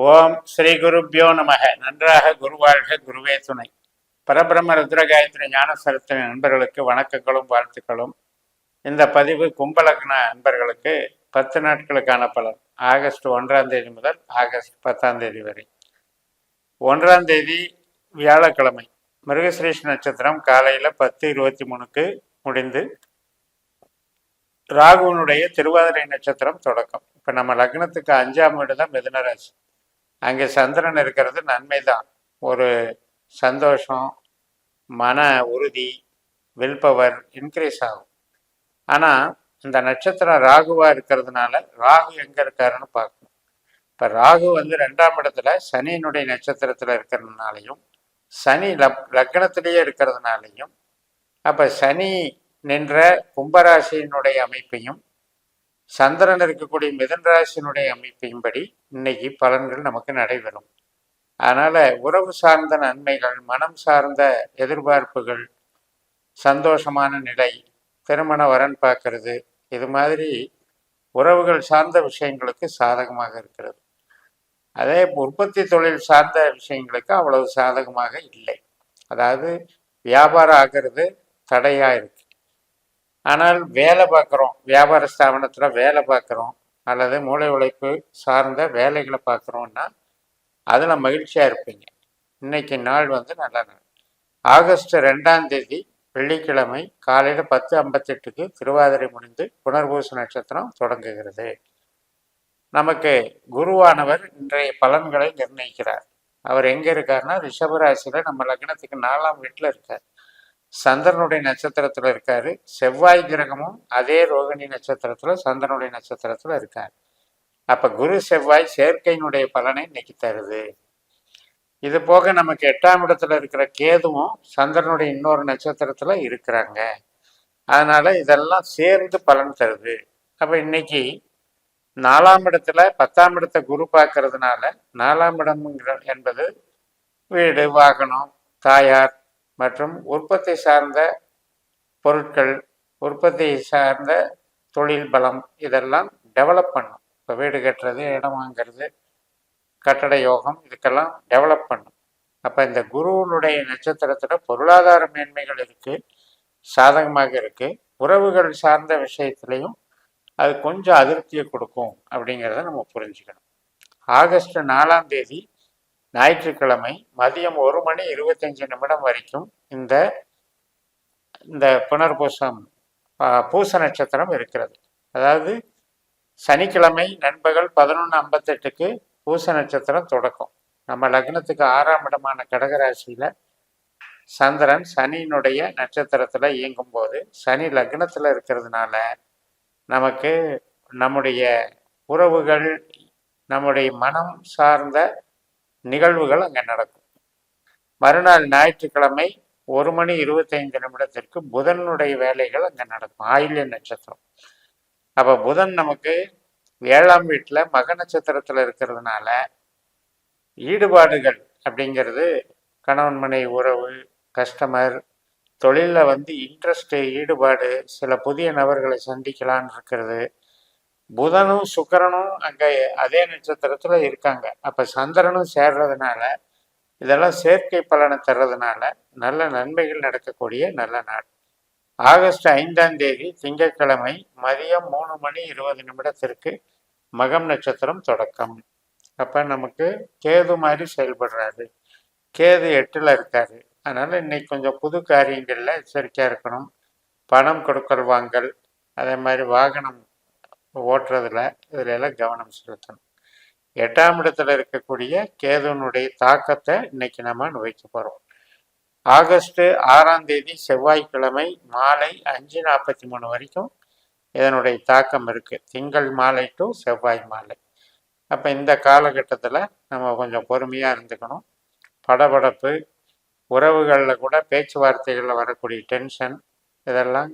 ஓம் ஸ்ரீ குருப்பியோ நமக. நன்றாக குருவாழ்க குருவே துணை. பரபிரம்ம ருத்ரகாயத்ரி ஞானசரத்தின் நண்பர்களுக்கு வணக்கங்களும் வாழ்த்துக்களும். இந்த பதிவு கும்பலக்ன நண்பர்களுக்கு பத்து நாட்களுக்கான பலன். ஆகஸ்ட் ஒன்றாம் தேதி முதல் ஆகஸ்ட் பத்தாம் தேதி வரை. ஒன்றாம் தேதி வியாழக்கிழமை. மிருகசிரீஷ் நட்சத்திரம் காலையில் பத்து இருபத்தி மூணுக்கு முடிந்து ராகுவனுடைய திருவாதிரை நட்சத்திரம் தொடக்கம். இப்போ நம்ம லக்னத்துக்கு அஞ்சாம் வீடு தான் மிதுனராசி. அங்கே சந்திரன் இருக்கிறது நன்மை தான் ஒரு சந்தோஷம் மன உறுதி வில் பவர் இன்க்ரீஸ் ஆகும். ஆனால் இந்த நட்சத்திரம் ராகுவாக இருக்கிறதுனால ராகு எங்கே இருக்காருன்னு பார்க்கணும். இப்போ ராகு வந்து ரெண்டாம் இடத்துல சனியினுடைய நட்சத்திரத்தில் இருக்கிறதுனாலையும் சனி லக் லக்னத்திலேயே இருக்கிறதுனாலையும் அப்போ சனி நின்ற கும்பராசியினுடைய அமைப்பையும் சந்திரன் இருக்கக்கூடிய மிதன் ராசினுடைய அமைப்பையும் படி இன்னைக்கு பலன்கள் நமக்கு நடைபெறும். அதனால உறவு சார்ந்த நன்மைகள் மனம் சார்ந்த எதிர்பார்ப்புகள் சந்தோஷமான நிலை திருமண வரன் பார்க்கறது இது மாதிரி உறவுகள் சார்ந்த விஷயங்களுக்கு சாதகமாக இருக்கிறது. அதே உற்பத்தி தொழில் சார்ந்த விஷயங்களுக்கு அவ்வளவு சாதகமாக இல்லை. அதாவது வியாபாரம் ஆகிறது தடையாக இருக்கு. ஆனால் வேலை பார்க்குறோம். வியாபார ஸ்தாபனத்தில் வேலை பார்க்குறோம். அல்லது மூளை உழைப்பு சார்ந்த வேலைகளை பார்க்குறோன்னா அதில் மகிழ்ச்சியாக இருப்பீங்க. இன்னைக்கு நாள் வந்து நல்ல நாள் ஆகஸ்ட் ரெண்டாம் தேதி வெள்ளிக்கிழமை காலையில் பத்து ஐம்பத்தெட்டுக்கு திருவாதிரை முடிந்து புனர்பூச நட்சத்திரம் தொடங்குகிறது. நமக்கு குருவானவர் இன்றைய பலன்களை நிர்ணயிக்கிறார். அவர் எங்கே இருக்காருன்னா ரிஷபராசியில் நம்ம லக்னத்துக்கு நாலாம் வீட்டில் இருக்கார். சந்திரனுடைய நட்சத்திரத்தில் இருக்காரு. செவ்வாய் கிரகமும் அதே ரோகிணி நட்சத்திரத்தில் சந்திரனுடைய நட்சத்திரத்தில் இருக்கார். அப்போ குரு செவ்வாய் சேர்க்கையினுடைய பலனை இன்னைக்கு தருது. இது போக நமக்கு எட்டாம் இடத்துல இருக்கிற கேதுவும் சந்திரனுடைய இன்னொரு நட்சத்திரத்தில் இருக்கிறாங்க. அதனால இதெல்லாம் சேர்ந்து பலன் தருது. அப்போ இன்னைக்கு நாலாம் இடத்துல பத்தாம் இடத்தை குரு பார்க்கறதுனால நாலாம் இடம்ங்கிற என்பது வீடு வாகனம் தாயார் மற்றும் உற்பத்தி சார்ந்த பொருட்கள் உற்பத்தி சார்ந்த தொழில் பலம் இதெல்லாம் டெவலப் பண்ணும். இப்போ வீடு கட்டுறது இடம் வாங்கிறது கட்டட யோகம் இதுக்கெல்லாம் டெவலப் பண்ணும். அப்போ இந்த குருவனுடைய நட்சத்திரத்தில் பொருளாதார மேன்மைகள் இருக்குது சாதகமாக இருக்குது உறவுகள் சார்ந்த விஷயத்துலையும் அது கொஞ்சம் அதிருப்தியை கொடுக்கும் அப்படிங்கிறத நம்ம புரிஞ்சுக்கணும். ஆகஸ்ட் நாலாம் தேதி ஞாயிற்றுக்கிழமை மதியம் ஒரு மணி இருபத்தஞ்சு நிமிடம் வரைக்கும் இந்த இந்த புனர்பூசம் பூச நட்சத்திரம் இருக்கிறது. அதாவது சனிக்கிழமை நண்பகல் பதினொன்று ஐம்பத்தெட்டுக்கு பூச நட்சத்திரம் தொடக்கம். நம்ம லக்னத்துக்கு ஆறாம் இடமான கடகராசியில் சந்திரன் சனியினுடைய நட்சத்திரத்தில் இயங்கும்போது சனி லக்னத்தில் இருக்கிறதுனால நமக்கு நம்முடைய உறவுகள் நம்முடைய மனம் சார்ந்த நிகழ்வுகள் அங்கே நடக்கும். மறுநாள் ஞாயிற்றுக்கிழமை ஒரு மணி இருபத்தைந்து நிமிடத்திற்கு புதனுடைய வேலைகள் அங்கே நடக்கும். ஆயில்ய நட்சத்திரம். அப்போ புதன் நமக்கு ஏழாம் வீட்டில் மக நட்சத்திரத்தில் இருக்கிறதுனால ஈடுபாடுகள் அப்படிங்கிறது கணவன் மனை உறவு கஸ்டமர் தொழிலில் வந்து இன்ட்ரெஸ்ட்டு ஈடுபாடு சில புதிய நபர்களை சந்திக்கலான்னு இருக்கிறது. புதனும் சுக்கரனும் அங்கே அதே நட்சத்திரத்தில் இருக்காங்க. அப்போ சந்திரனும் சேர்றதுனால இதெல்லாம் செயற்கை பலனை தர்றதுனால நல்ல நன்மைகள் நடக்கக்கூடிய நல்ல நாள். ஆகஸ்ட் ஐந்தாம் தேதி திங்கட்கிழமை மதியம் மூணு மணி இருபது நிமிடத்திற்கு மகம் நட்சத்திரம் தொடக்கம். அப்போ நமக்கு கேது மாதிரி செயல்படுறாரு. கேது எட்டில் இருக்காரு. அதனால் இன்னைக்கு கொஞ்சம் புது காரியங்களில் எச்சரிக்கையாக இருக்கணும். பணம் கொடுக்கல் வாங்கல் அதே மாதிரி வாகனம் ஓட்டுறதுல இதுல எல்லாம் கவனம் செலுத்தணும். எட்டாம் இடத்துல இருக்கக்கூடிய கேதுனுடைய தாக்கத்தை இன்னைக்கு நம்ம அனுபவிக்க போகிறோம் ஆகஸ்ட் ஆறாம் தேதி செவ்வாய்க்கிழமை மாலை அஞ்சு நாற்பத்தி மூணு வரைக்கும் இதனுடைய தாக்கம் இருக்குது திங்கள் மாலை டு செவ்வாய் மாலை. அப்போ இந்த காலகட்டத்தில் நம்ம கொஞ்சம் பொறுமையாக இருந்துக்கணும். படபடப்பு உறவுகளில் கூட பேச்சுவார்த்தைகளில் வரக்கூடிய டென்ஷன் இதெல்லாம்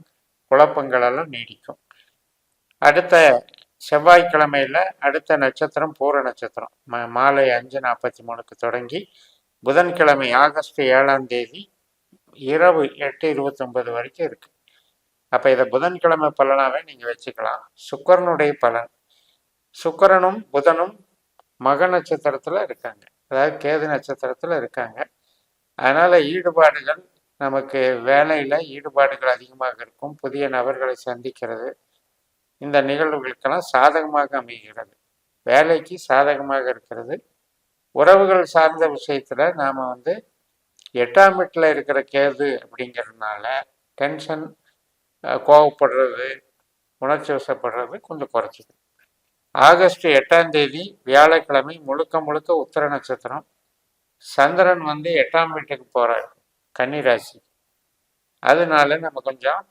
குழப்பங்களெல்லாம் நீடிக்கும். அடுத்த செவ்வாய்க்கிழமையில் அடுத்த நட்சத்திரம் பூர நட்சத்திரம். ம மாலை அஞ்சு நாற்பத்தி மூணுக்கு தொடங்கி புதன்கிழமை ஆகஸ்ட் ஏழாம் தேதி இரவு எட்டு இருபத்தொம்பது வரைக்கும் இருக்குது அப்போ இதை புதன்கிழமை பலனாகவே நீங்கள் வச்சுக்கலாம். சுக்கரனுடைய பலன். சுக்கரனும் புதனும் மக நட்சத்திரத்தில் இருக்காங்க. அதாவது கேது நட்சத்திரத்தில் இருக்காங்க. அதனால் ஈடுபாடுகள் நமக்கு வேலையில் ஈடுபாடுகள் அதிகமாக இருக்கும். புதிய நபர்களை சந்திக்கிறது. இந்த நிகழ்வுகளுக்கெல்லாம் சாதகமாக அமைகிறது. வேலைக்கு சாதகமாக இருக்கிறது. உறவுகள் சார்ந்த விஷயத்தில் நாம் வந்து எட்டாம் வீட்டில் இருக்கிற கேது அப்படிங்கிறதுனால டென்ஷன் கோவப்படுறது உணர்ச்சி வசப்படுறது கொஞ்சம் குறைச்சிது. ஆகஸ்ட் எட்டாம் தேதி வியாழக்கிழமை முழுக்க முழுக்க உத்தர நட்சத்திரம். சந்திரன் வந்து எட்டாம் வீட்டுக்கு போகிறார் கன்னிராசி. அதனால நம்ம கொஞ்சம்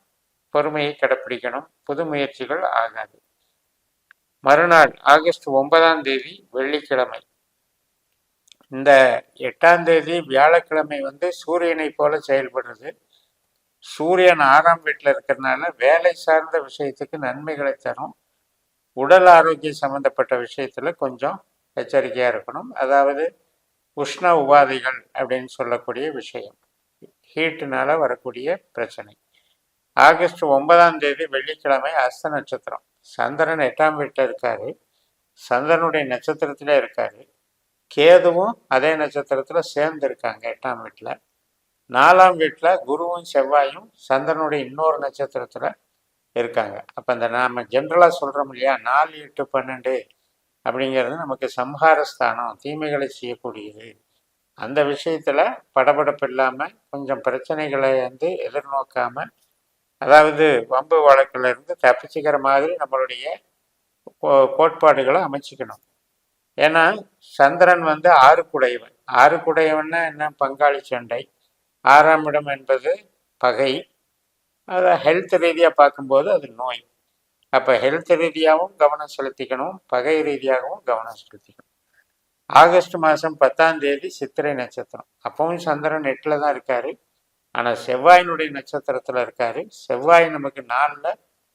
பொறுமையை கடைப்பிடிக்கணும். புது முயற்சிகள் ஆகாது. மறுநாள் ஆகஸ்ட் ஒன்பதாம் தேதி வெள்ளிக்கிழமை. இந்த எட்டாம் தேதி வியாழக்கிழமை வந்து சூரியனை போல செயல்படுறது. சூரியன் ஆறாம் வீட்டில் இருக்கிறதுனால வேலை சார்ந்த விஷயத்துக்கு நன்மைகளை தரும். உடல் ஆரோக்கியம் சம்மந்தப்பட்ட விஷயத்தில் கொஞ்சம் எச்சரிக்கையாக இருக்கணும். அதாவது உஷ்ண உபாதைகள் அப்படின்னு சொல்லக்கூடிய விஷயம். ஹீட்டுனால வரக்கூடிய பிரச்சனை. ஆகஸ்ட் ஒன்பதாம் தேதி வெள்ளிக்கிழமை அஸ்த நட்சத்திரம். சந்திரன் எட்டாம் வீட்டில் இருக்காரு. சந்திரனுடைய நட்சத்திரத்தில் இருக்காரு. கேதுவும் அதே நட்சத்திரத்தில் சேர்ந்து இருக்காங்க எட்டாம் வீட்டில். நாலாம் வீட்டில் குருவும் செவ்வாயும் சந்திரனுடைய இன்னொரு நட்சத்திரத்தில் இருக்காங்க. அப்போ இந்த நாம் ஜென்ரலாக சொல்கிறோம் இல்லையா? நாலு எட்டு பன்னெண்டு அப்படிங்கிறது நமக்கு சம்ஹாரஸ்தானம் தீமைகளை செய்யக்கூடியது. அந்த விஷயத்தில் படபடப்பு இல்லாமல் கொஞ்சம் பிரச்சனைகளை வந்து எதிர்நோக்காமல் அதாவது வம்பு வழக்கிலிருந்து தப்பிச்சுக்கிற மாதிரி நம்மளுடைய கோட்பாடுகளை அமைச்சிக்கணும். ஏன்னா சந்திரன் வந்து ஆறுக்குடையவன் ஆறுக்குடையவன்னா என்ன? பங்காளி சண்டை. ஆறாம் இடம் என்பது பகை. அதை ஹெல்த் ரீதியாக பார்க்கும்போது அது நோய். அப்போ ஹெல்த் ரீதியாகவும் கவனம் செலுத்திக்கணும். பகை ரீதியாகவும் கவனம் செலுத்திக்கணும். ஆகஸ்ட் மாதம் பத்தாம் தேதி சித்திரை நட்சத்திரம். அப்பவும் சந்திரன் எட்டில் தான் இருக்கார். ஆனால் செவ்வாயினுடைய நட்சத்திரத்தில் இருக்கார். செவ்வாய் நமக்கு நாளில்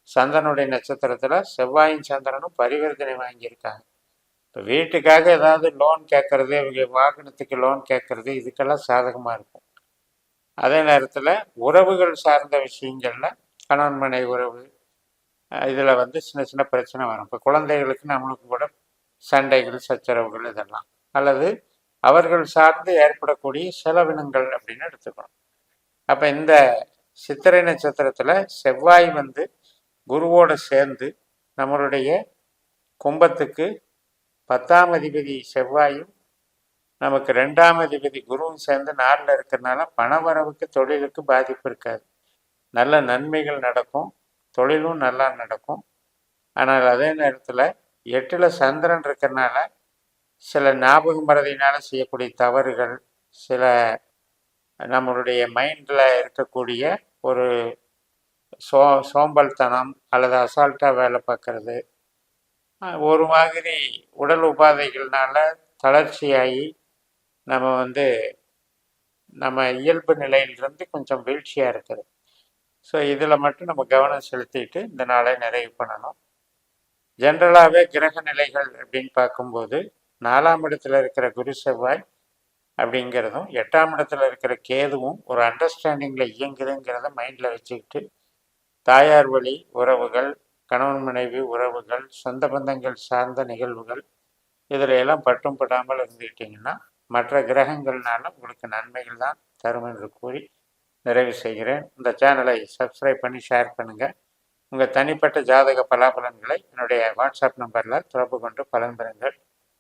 சந்திரனுடைய நட்சத்திரத்தில் செவ்வாயும் சந்திரனும் பரிவர்த்தனை வாங்கியிருக்காங்க. இப்போ வீட்டுக்காக ஏதாவது லோன் கேட்குறது இவங்க வாகனத்துக்கு லோன் கேட்குறது இதுக்கெல்லாம் சாதகமாக இருக்கும். அதே நேரத்தில் உறவுகள் சார்ந்த விஷயங்களில் கணவன் மனை உறவு இதில் வந்து சின்ன சின்ன பிரச்சனை வரும். இப்போ குழந்தைகளுக்கு நம்மளுக்கு கூட சண்டைகள் சச்சரவுகள் இதெல்லாம். அல்லது அவர்கள் சார்ந்து ஏற்படக்கூடிய செலவினங்கள் அப்படின்னு எடுத்துக்கணும். அப்போ இந்த சித்திரை நட்சத்திரத்தில் செவ்வாய் வந்து குருவோடு சேர்ந்து நம்மளுடைய கும்பத்துக்கு பத்தாம் அதிபதி செவ்வாயும் நமக்கு ரெண்டாம் அதிபதி குருவும் சேர்ந்து நாளில் இருக்கிறதுனால பணவரவுக்கு தொழிலுக்கு பாதிப்பு இருக்காது. நல்ல நன்மைகள் நடக்கும் தொழிலும் நல்லா நடக்கும். ஆனால் அதே நேரத்தில் எட்டில் சந்திரன் இருக்கிறனால சில ஞாபகம் மறதியினால் செய்யக்கூடிய தவறுகள் சில நம்மளுடைய மைண்டில் இருக்கக்கூடிய ஒரு சோ சோம்பல்தனம் அல்லது அசால்ட்டாக வேலை பார்க்குறது. ஒரு மாதிரி உடல் உபாதைகள்னால தளர்ச்சியாகி நம்ம வந்து நம்ம இயல்பு நிலையிலிருந்து கொஞ்சம் வீழ்ச்சியாக இருக்குது. ஸோ இதில் மட்டும் நம்ம கவனம் செலுத்திட்டு இந்த நாளை நிறைவு பண்ணணும். ஜென்ரலாகவே கிரக நிலைகள் அப்படின்னு பார்க்கும்போது நாலாம் இடத்துல இருக்கிற குரு செவ்வாய் அப்படிங்கிறதும் எட்டாம் இடத்துல இருக்கிற கேதுவும் ஒரு அண்டர்ஸ்டாண்டிங்கில் இயங்குதுங்கிறத மைண்டில் வச்சுக்கிட்டு தாயார் வழி உறவுகள் கணவன் மனைவி உறவுகள் சொந்த பந்தங்கள் சார்ந்த நிகழ்வுகள் இதில் எல்லாம் பட்டும் படாமல் இருந்துக்கிட்டிங்கன்னா மற்ற கிரகங்கள்னால உங்களுக்கு நன்மைகள் தான் தரும் என்று கூறி நிறைவு செய்கிறேன். இந்த சேனலை சப்ஸ்கிரைப் பண்ணி ஷேர் பண்ணுங்கள் உங்கள் தனிப்பட்ட ஜாதக பலாபலன்களை என்னுடைய வாட்ஸ்அப் நம்பரில் தொடர்பு கொண்டு பலன் பெறுங்கள்.